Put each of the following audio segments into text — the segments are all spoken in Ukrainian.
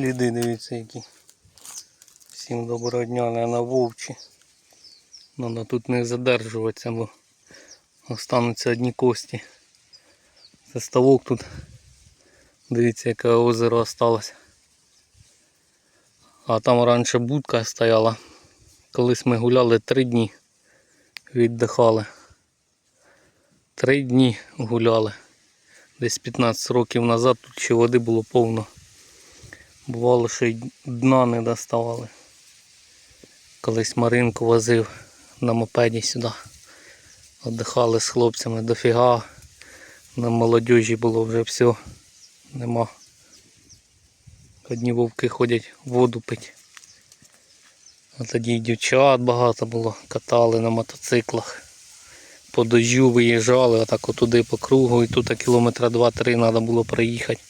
сліди, дивіться які. Всім доброго дня, не на вовчі. Надо тут не задержуватися, бо остануться одні кості. Це ставок тут. Дивіться, яке озеро осталось. А там раніше будка стояла. Колись ми гуляли три дні. Віддихали. Три дні гуляли. Десь 15 років назад тут ще води було повно. Бувало, що й дна не доставали. Колись Маринку возив на мопеді сюди. Отдихали з хлопцями дофіга. На молодіжі було вже все. Нема. Одні вовки ходять воду пить. А тоді дівчат багато було, катали на мотоциклах. По дождю виїжджали, отак отуди по кругу, і тут кілометра 2-3 треба було проїхати.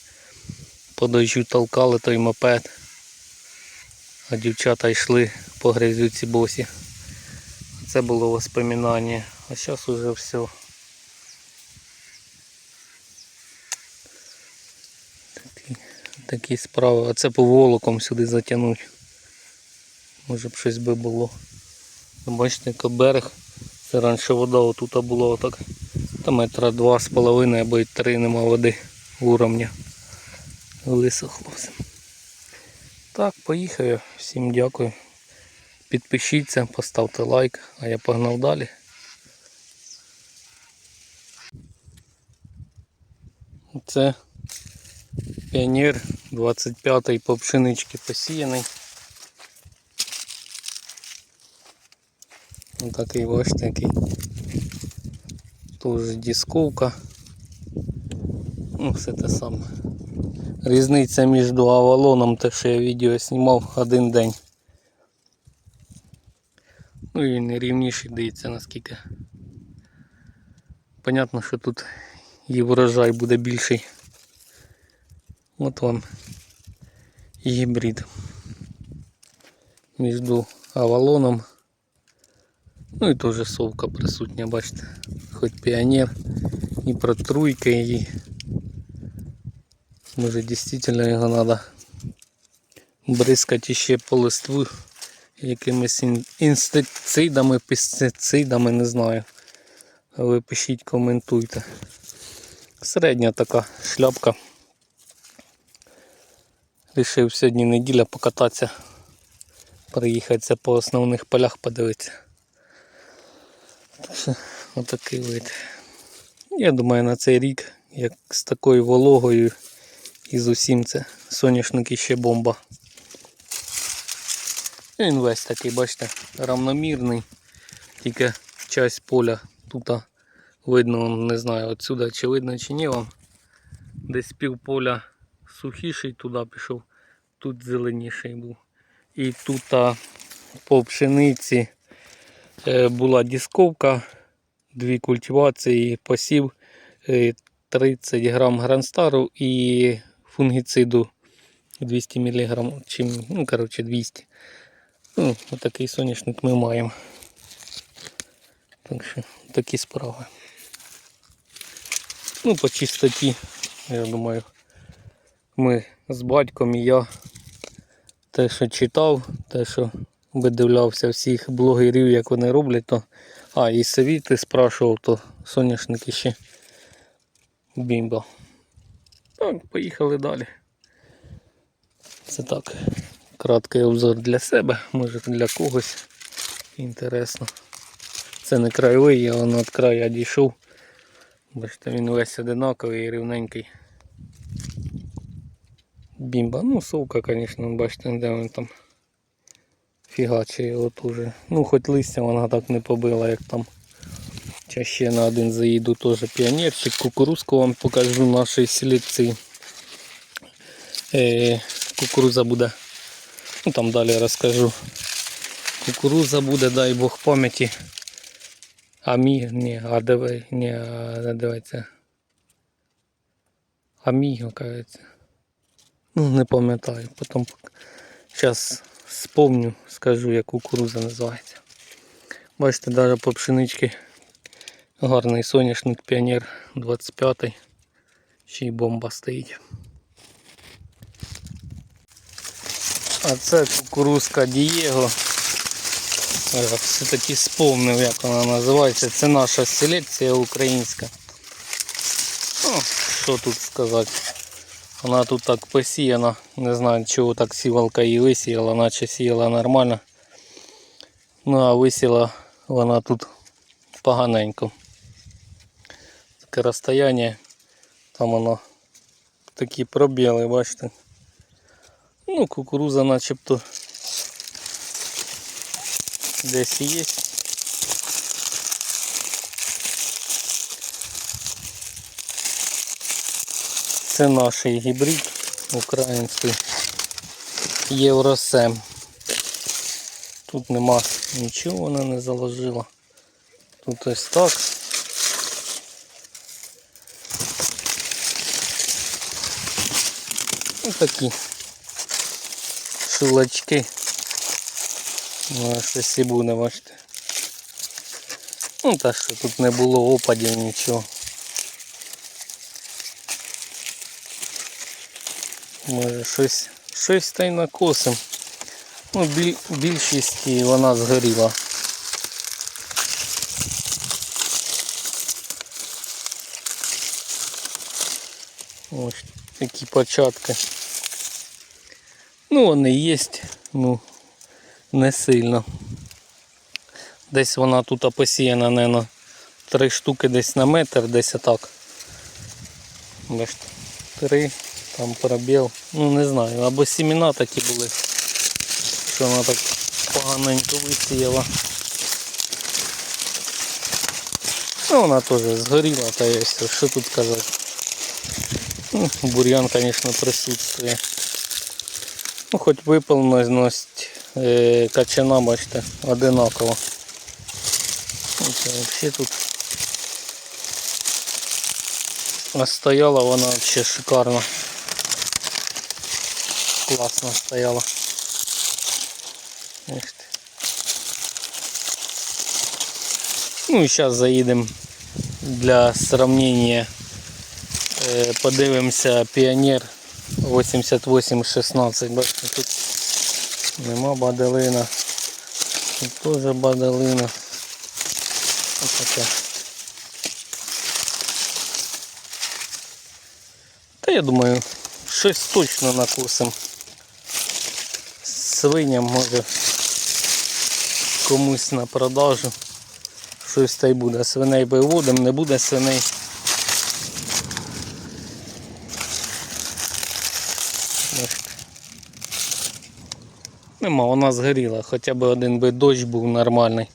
По дождю толкали той мопед. А дівчата йшли по грязюці босі. Це було воспоминання. А зараз уже все. Такі, такі справи. А це по волоком сюди затягнуть. Може б щось би було. Бачите, який берег. Це раніше вода отут була отак. Та метра два з половиною або й три нема води уровня. Висохло все. Так, поїхав я. Всім дякую. Підпишіться, поставте лайк, а я погнав далі. Це піонер 25-й по пшенички посіяний. Ось такий бачите, який. Тоже дисковка. Ну, все те саме. Різниця між авалоном, те, що я відео знімав один день. Ну і не рівніший, дивіться наскільки. Понятно, що тут і врожай буде більший. От вам гібрид між авалоном. Ну і теж совка присутня, бачите, хоч піонер, і протруйка і може дійсно його треба бризкати ще по листву якимись ін- інсектицидами, пестицидами, не знаю. Ви пишіть, коментуйте. Середня така шляпка. Рішив сьогодні неділя покататися, приїхатися по основних полях подивитися. Отакий вид. Я думаю на цей рік, як з такою вологою і з усім це соняшник ще бомба. Він весь такий, бачите, равномірний. Тільки часть поля тут видно, не знаю, отсюда чи видно чи ні вам. Десь пів поля сухіший туди пішов, тут зеленіший був. І тут по пшениці е, була дисковка, дві культивації, посів е, 30 грам гранстару і фунгіциду 200 мг, чим, ну, коротше, 200. Ну, отакий соняшник ми маємо. Так що такі справи. Ну, по чистоті, я думаю, ми з батьком і я те, що читав, те, що видивлявся всіх блогерів, як вони роблять, то. А, і совіти спрашував, то соняшники ще бімба. Так, поїхали далі. Це так. Краткий обзор для себе, може для когось інтересно. Це не краєвий, я воно від краю дійшов. Бачите, він весь одинаковий і рівненький. Бімба. Ну, совка, звісно, бачите, де він там фігачить от уже. Ну, хоч листя вона так не побила, як там. Зараз ще на один заїду теж піонерчик. Кукурузку вам покажу нашої селекції. Е, кукуруза буде. Ну там далі розкажу. Кукуруза буде, дай Бог пам'яті. Амі, ні, а диви, ні, а дивиться. Аміго, кажеться. Ну, не пам'ятаю. Потім зараз спомню, скажу, як кукуруза називається. Бачите, навіть по пшеничці гарний соняшник піонер 25 ще й бомба стоїть. А це кукурузка Дієго. Все-таки сповнив, як вона називається. Це наша селекція українська. Ну, що тут сказати. Вона тут так посіяна. Не знаю, чого так сівалка її висіяла, наче сіяла нормально. Ну а висіла вона тут поганенько. Таке розстояння. Там воно такі пробіли, бачите. Ну, кукуруза начебто десь є. Це наш гібрид український Євросем. Тут нема нічого вона не заложила. Тут ось так. Такі шулачки. Ну, а щось і буде, бачите. Ну так що тут не було опадів нічого. Може щось, щось та й накосим. Ну, біль, більшість вона згоріла. Ось такі початки. Ну, вони є, ну, не сильно. Десь вона тут посіяна, наверное, три штуки десь на метр, десь отак. Бачите, три, там пробіл. Ну не знаю, або сімена такі були, що вона так поганенько висіяла. Ну вона теж згоріла, та є що тут казати. Ну, бур'ян, звісно, присутствує. Ну, хоч виповненість е, качана, бачите, одинаково. Це взагалі тут стояла вона взагалі шикарно. Класно стояла. Ну і зараз заїдемо для сравнения. Е, Подивимося Піонер 8816. Бачите, тут нема баделина. Тут теж баделина. Ось таке. Та я думаю, щось точно накусим. Свиням може комусь на продажу. Щось та й буде. Свиней виводимо, не буде свиней. Нема, вона згоріла, хоча б один би дощ був нормальний.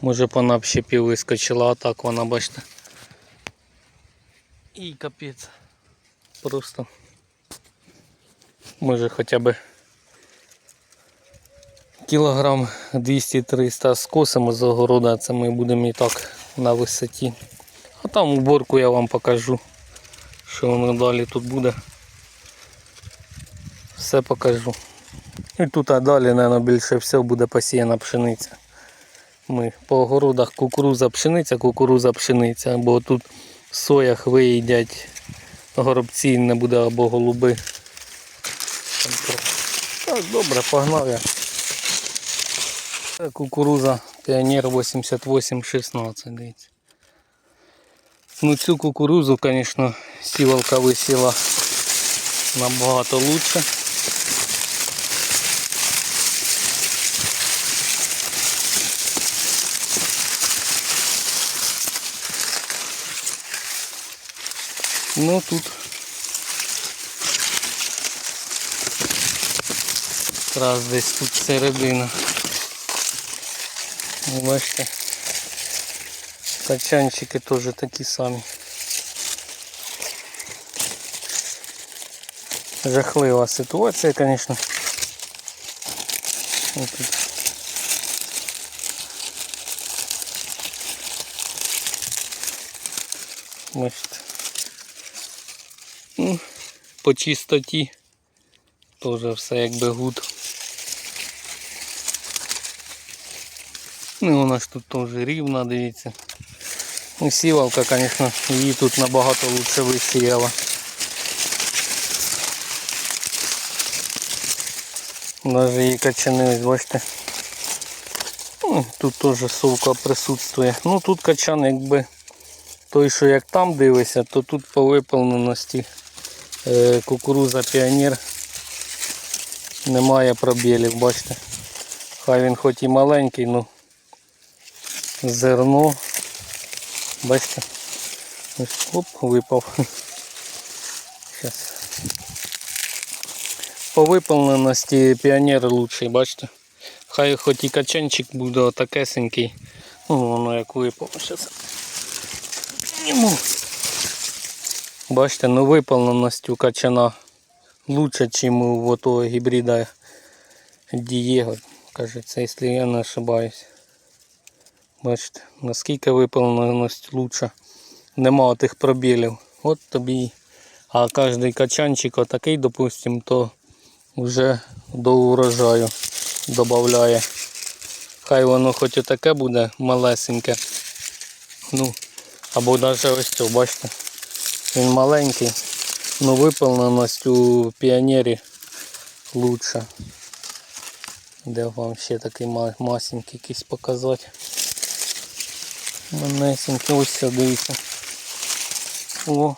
Може б вона б ще пів вискочила, а так вона, бачите. І капець. Просто може хоча б кілограм 200-300 скосимо з огорода, це ми будемо і так на висоті. А там уборку я вам покажу, що воно далі тут буде. Все покажу. І тут а далі, мабуть, більше всього буде посіяна пшениця. Ми по огородах кукуруза пшениця, кукуруза пшениця, бо тут в соях виїдять горобці не буде або голуби. Так, добре, погнав я. Кукуруза Піонер 8816, дивіться. Ну цю кукурузу, звісно, сівалка висіла набагато лучше. Ну тут якраз десь тут середина. Бачите, качанчики теж такі самі. Жахлива ситуація, звісно. Бачите. По чистоті теж все якби гуд. Ну, вона ж тут теж рівна, дивіться. Ну, сівалка, звісно, її тут набагато лучше висіяла. Навіть її качани, бачите. Ну, Тут теж совка присутствує. Ну тут качан якби той, що як там дивишся, то тут по виповненості кукуруза піонер немає пробілів, бачите. Хай він хоч і маленький, ну зерно. Бачите? Оп, випав. Зараз. По виповненості піонер лучший, бачите? Хай хоч і качанчик буде отакесенький. Ну, воно як випало. Зараз. Бачите, ну виповненість у качана лучше, ніж у того гібрида Дієго. Кажеться, якщо я не ошибаюсь. Бачите, наскільки виповненість лучше. Нема тих пробілів. От тобі. А кожний качанчик отакий, допустим, то вже до урожаю додає. Хай воно хоч і таке буде малесеньке. Ну, або навіть ось це, бачите. Він маленький, але виповненість у піонері лучше. Де вам ще такий масенький якийсь показати. Манесенький, ось це, дивіться. О,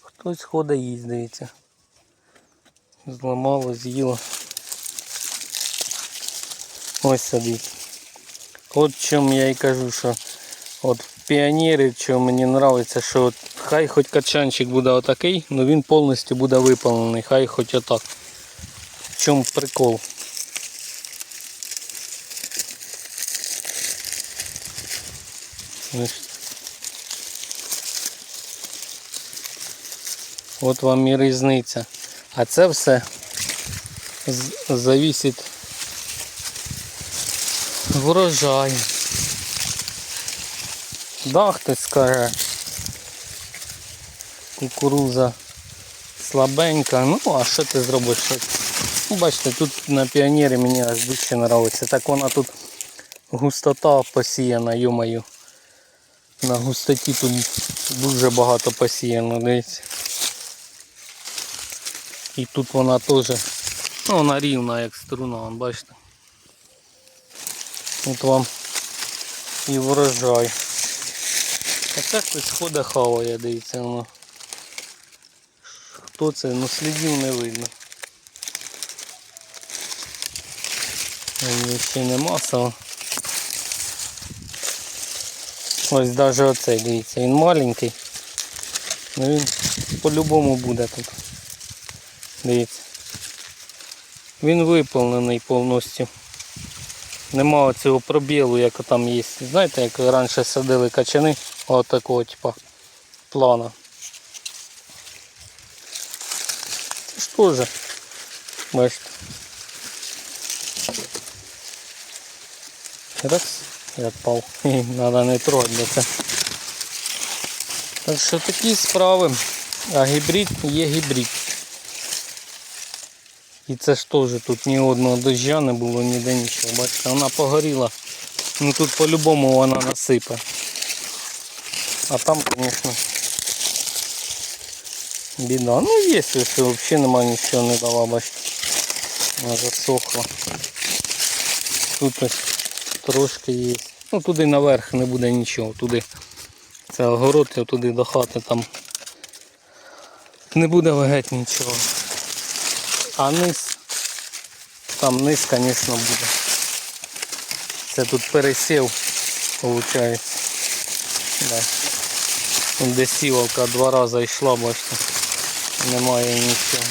хтось ходить їсть, дивіться. Зламало, з'їло. Ось сидить. От в чому я і кажу, що от в що мені подобається, що хай хоч качанчик буде отакий, але він повністю буде виповнений, хай хоч отак. В чому прикол? От вам і різниця. А це все з- зависить врожай. Да, скаже. Кукуруза слабенька. Ну, а що ти зробиш? Ну, бачите, тут на піонері мені аж більше подобається. Так вона тут густота посіяна, йомаю. На густоті тут дуже багато посіяно, дивіться. І тут вона теж, ну вона рівна як струна, вон, бачите. От вам і врожай. А це хтось ходить хаває, дивіться воно. Хто це? Ну слідів не видно. Ні, ще не масово. Ось навіть оцей, дивіться, він маленький. Ну він по-любому буде тут. Дивіться. Він виповнений повністю. Нема оцього пробілу, як там є. Знаєте, як раніше садили качани, отакого типа плана. Це ж теж. Бачите. Раз, я впав. Треба не трогати. Так що такі справи. А гібрид є гібрид. І це ж теж тут ні одного дождя не було, ніде нічого. Бачите, вона погоріла. Ну тут по-любому вона насипе. А там, звісно, біда. Ну є, що взагалі немає нічого не дала, бачите. Вона засохла. Тут ось трошки є. Ну туди наверх не буде нічого. Туди це огород, а туди до хати там не буде геть нічого. А низ, там низ, звісно, буде. Це тут пересів, виходить. Да. Де сівалка два рази йшла, бачите. Немає нічого.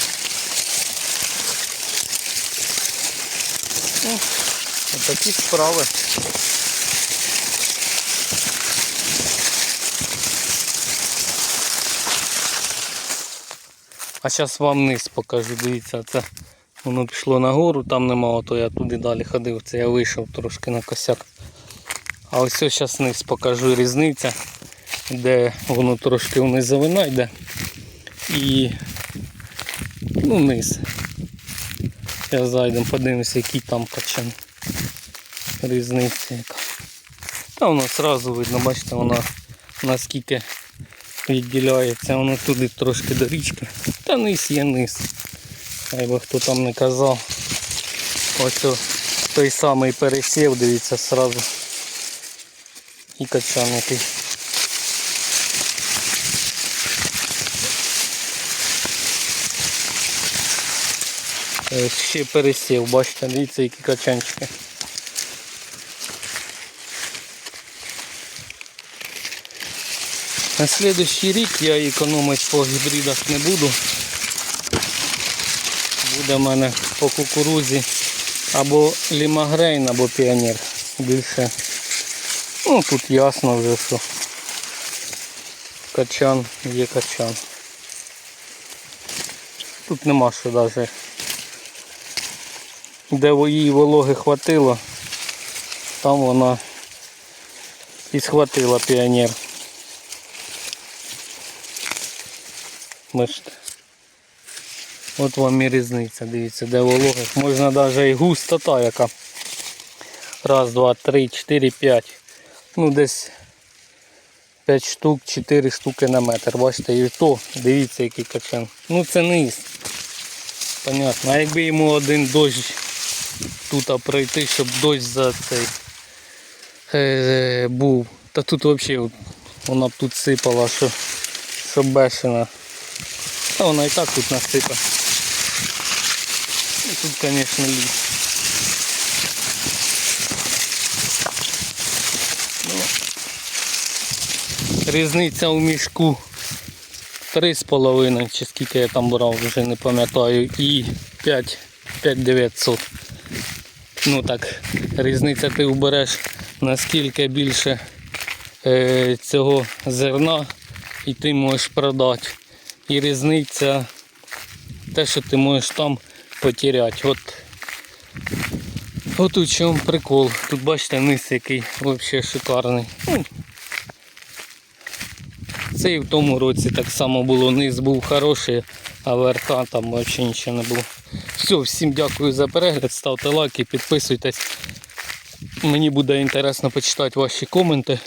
Ну, такі справи. А зараз вам низ покажу, дивіться, це воно пішло нагору, там нема, то я туди далі ходив, це я вийшов трошки на косяк. А ось зараз низ покажу різниця, де воно трошки вниз завина йде. І ну, низ. Зараз зайдемо, подивимося, який там качан. Різниця яка. Та воно одразу видно, бачите, вона наскільки відділяється, воно туди трошки до річки. Та низ є низ. Хай би хто там не казав. Ось той самий пересів, дивіться, сразу. І качан який. Ще пересів, бачите, дивіться, які качанчики. На слідуючий рік я економити по гібридах не буду. Буде в мене по кукурузі або лімагрейн, або піонер. Більше. Ну тут ясно вже що. Качан є качан. Тут нема що навіть. Де її вологи хватило, там вона і схватила піонер. Бачите. От вам і різниця, дивіться, де вологи. Можна навіть і густота яка. Раз, два, три, чотири, п'ять. Ну десь 5 штук, 4 штуки на метр. Бачите, і то, дивіться який качан. Ну це низ. Понятно. А якби йому один дощ тут пройти, щоб дощ за цей е, був. Та тут взагалі вона б тут сипала, що, що бешена. Та вона і так тут насипа. І тут, звісно, ліс. Ну, різниця у мішку 3,5 чи скільки я там брав, вже не пам'ятаю, і 5, 5900. Ну так, різниця ти вбереш наскільки більше е, цього зерна і ти можеш продати. І різниця те, що ти можеш там потеряти. От, от у чому прикол. Тут бачите низ який взагалі шикарний. Ну, це і в тому році так само було. Низ був хороший, а верха там взагалі нічого не було. Все, всім дякую за перегляд, ставте лайки, підписуйтесь. Мені буде інтересно почитати ваші коменти.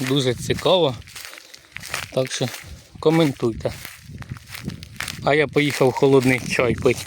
Дуже цікаво. Так що коментуйте. А я поїхав холодний чай пити.